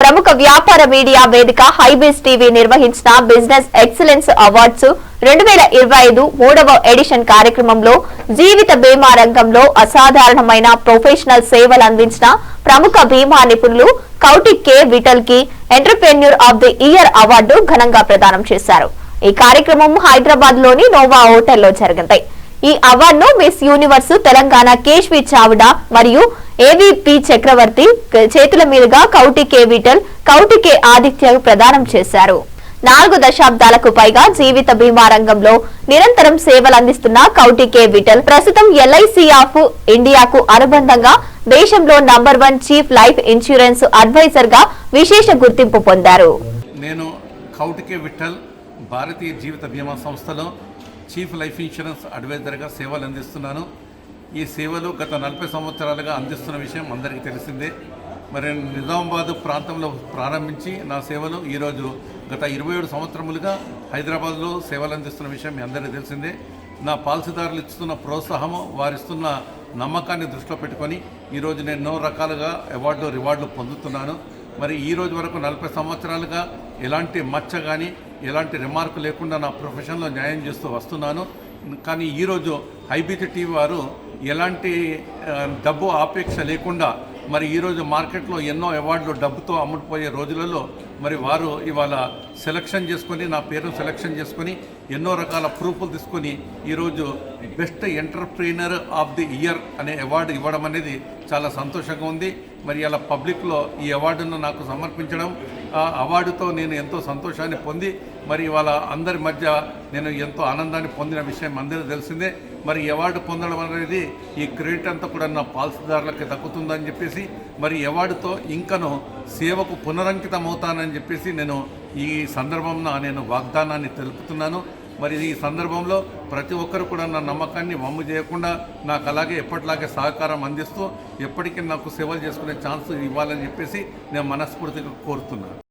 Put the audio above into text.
ప్రముఖ వ్యాపార మీడియా వేదిక హైబీస్ టీవీ నిర్వహించిన బిజినెస్ ఎక్సలెన్స్ అవార్డ్స్ రెండు వేల ఇరవై ఐదు మూడవ ఎడిషన్ కార్యక్రమంలో జీవిత బీమా రంగంలో అసాధారణమైన ప్రొఫెషనల్ సేవలు అందించిన ప్రముఖ బీమా నిపుణులు Kautik K విటల్కి entrepreneur of the year award ఘనంగా ప్రదానం చేశారు. ఈ కార్యక్రమం హైదరాబాద్లోని నోవా హోటల్లో జరిగింది. ఈ అవార్డును మిస్ యూనివర్స్ తెలంగాణ కేశ్వి చావ్డా మరియు ఏవీపీ చక్రవర్తి చేతుల మీదుగా కౌటికే విఠల్ కౌటి కే ఆదిత్య ప్రదానం చేశారు. నాలుగు దశాబ్దాలకు పైగా జీవిత బీమా రంగంలో నిరంతరం సేవలు అందిస్తున్న కౌటి విఠల్ ప్రస్తుతం ఎల్ఐసి ఆఫ్ ఇండియాకు అనుబంధంగా దేశంలో number one chief life insurance అడ్వైజర్గా విశేష గుర్తింపు పొందారు. నేను కౌటికే విఠల్ భారతీయ జీవిత బీమా సంస్థలో చీఫ్ లైఫ్ ఇన్సూరెన్స్ అడ్వైజర్గా సేవలు అందిస్తున్నాను. ఈ సేవలు గత నలభై సంవత్సరాలుగా అందిస్తున్న విషయం అందరికీ తెలిసిందే. మరి నిజామాబాద్ ప్రాంతంలో ప్రారంభించి నా సేవలు ఈరోజు గత ఇరవై ఏడు సంవత్సరములుగా హైదరాబాద్లో సేవలు అందిస్తున్న విషయం మీ అందరికీ తెలిసిందే. నా పాలసీదారులు ఇస్తున్న ప్రోత్సాహము వారిస్తున్న నమ్మకాన్ని దృష్టిలో పెట్టుకొని ఈరోజు నేను ఎన్నో రకాలుగా అవార్డులు రివార్డులు పొందుతున్నాను. మరి ఈ రోజు వరకు నలభై సంవత్సరాలుగా ఎలాంటి మచ్చ కానీ ఎలాంటి రిమార్క్ లేకుండా నా ప్రొఫెషన్లో న్యాయం చేస్తూ వస్తున్నాను. కానీ ఈరోజు హైబీటీ టీవీ వారు ఎలాంటి డబ్బు ఆపేక్ష లేకుండా మరి ఈరోజు మార్కెట్లో ఎన్నో అవార్డులు డబ్బుతో అమ్ముడుపోయే రోజులలో మరి వారు ఇవాళ సెలక్షన్ చేసుకొని నా పేరు సెలక్షన్ చేసుకొని ఎన్నో రకాల ప్రూఫ్లు తీసుకొని ఈరోజు best entrepreneur of the year అనే అవార్డు ఇవ్వడం అనేది చాలా సంతోషంగా ఉంది. మరి ఇలా పబ్లిక్లో ఈ అవార్డును నాకు సమర్పించడం అవార్డుతో నేను ఎంతో సంతోషాన్ని పొంది మరి ఇవాళ అందరి మధ్య నేను ఎంతో ఆనందాన్ని పొందిన విషయం అందరూ తెలిసిందే. మరి అవార్డు పొందడం అనేది ఈ క్రెడిట్ అంతా కూడా నా పాలసీదారులకి దక్కుతుందని చెప్పేసి మరి అవార్డుతో ఇంకను సేవకు పునరంకితం అవుతానని చెప్పేసి నేను ఈ సందర్భంలో నేను వాగ్దానాన్ని తెలుపుతున్నాను. మరి ఈ సందర్భంలో ప్రతి ఒక్కరు కూడా నా నమ్మకాన్ని వమ్ము చేయకుండా నాకు అలాగే ఎప్పటిలాగే సహకారం అందిస్తూ ఎప్పటికీ నాకు సేవలు చేసుకునే ఛాన్స్ ఇవ్వాలని చెప్పేసి నేను మనస్ఫూర్తిగా కోరుతున్నాను.